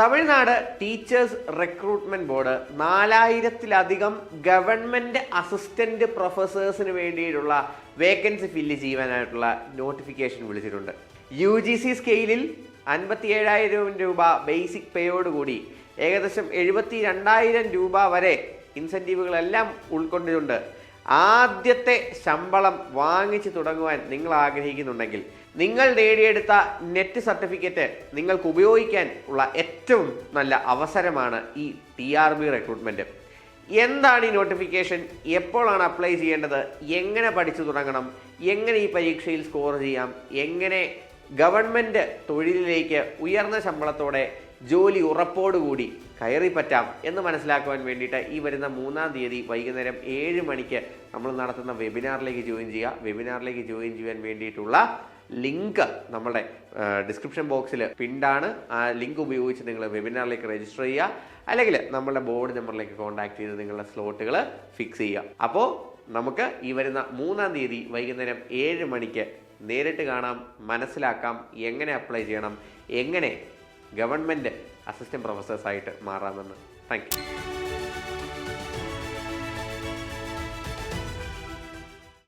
Tamil Nadu teachers recruitment board നാലായിരത്തിലധികം government assistant പ്രൊഫസേഴ്സിന് വേണ്ടിയിട്ടുള്ള വേക്കൻസി ഫില്ല് ചെയ്യുവാനായിട്ടുള്ള നോട്ടിഫിക്കേഷൻ വിളിച്ചിട്ടുണ്ട്. യു ജി സി സ്കെയിലിൽ അൻപത്തി ഏഴായിരം രൂപ ബേസിക് പേയോടുകൂടി ഏകദേശം എഴുപത്തി രണ്ടായിരം രൂപ വരെ ഇൻസെന്റീവുകളെല്ലാം ഉൾക്കൊണ്ടുകൊണ്ട് ആദ്യത്തെ ശമ്പളം വാങ്ങിച്ചു തുടങ്ങുവാൻ നിങ്ങൾ ആഗ്രഹിക്കുന്നുണ്ടെങ്കിൽ നിങ്ങൾ നേടിയെടുത്ത നെറ്റ് സർട്ടിഫിക്കറ്റ് നിങ്ങൾക്ക് ഉപയോഗിക്കാൻ ഉള്ള ഏറ്റവും നല്ല അവസരമാണ് ഈ ടി ആർ ബി റിക്രൂട്ട്മെന്റ് എന്താണ് ഈ നോട്ടിഫിക്കേഷൻ എപ്പോഴാണ് അപ്ലൈ ചെയ്യേണ്ടത്? എങ്ങനെ പഠിച്ചു തുടങ്ങണം? എങ്ങനെ ഈ പരീക്ഷയിൽ സ്കോർ ചെയ്യാം? എങ്ങനെ ഗവൺമെന്റ് തൊഴിലിലേക്ക് ഉയർന്ന ശമ്പളത്തോടെ ജോലി ഉറപ്പോടുകൂടി കയറി പറ്റാം എന്ന് മനസ്സിലാക്കുവാൻ വേണ്ടിയിട്ട് ഈ വരുന്ന മൂന്നാം തീയതി വൈകുന്നേരം ഏഴ് മണിക്ക് നമ്മൾ നടത്തുന്ന വെബിനാറിലേക്ക് ജോയിൻ ചെയ്യുക. വെബിനാറിലേക്ക് ജോയിൻ ചെയ്യാൻ വേണ്ടിയിട്ടുള്ള ലിങ്ക് നമ്മുടെ ഡിസ്ക്രിപ്ഷൻ ബോക്സിൽ പിണ്ടാണ് ആ ലിങ്ക് ഉപയോഗിച്ച് നിങ്ങൾ വെബിനാറിലേക്ക് രജിസ്റ്റർ ചെയ്യുക. അല്ലെങ്കിൽ നമ്മളുടെ ബോർഡ് നമ്പറിലേക്ക് കോൺടാക്ട് ചെയ്ത് നിങ്ങളുടെ സ്ലോട്ടുകൾ ഫിക്സ് ചെയ്യുക. അപ്പോൾ നമുക്ക് ഈ വരുന്ന മൂന്നാം തീയതി വൈകുന്നേരം ഏഴ് മണിക്ക് നേരിട്ട് കാണാം മനസ്സിലാക്കാം എങ്ങനെ അപ്ലൈ ചെയ്യണം എങ്ങനെ ഗവൺമെന്റ് അസിസ്റ്റന്റ് പ്രൊഫസേഴ്സായിട്ട് മാറാമെന്ന്. താങ്ക്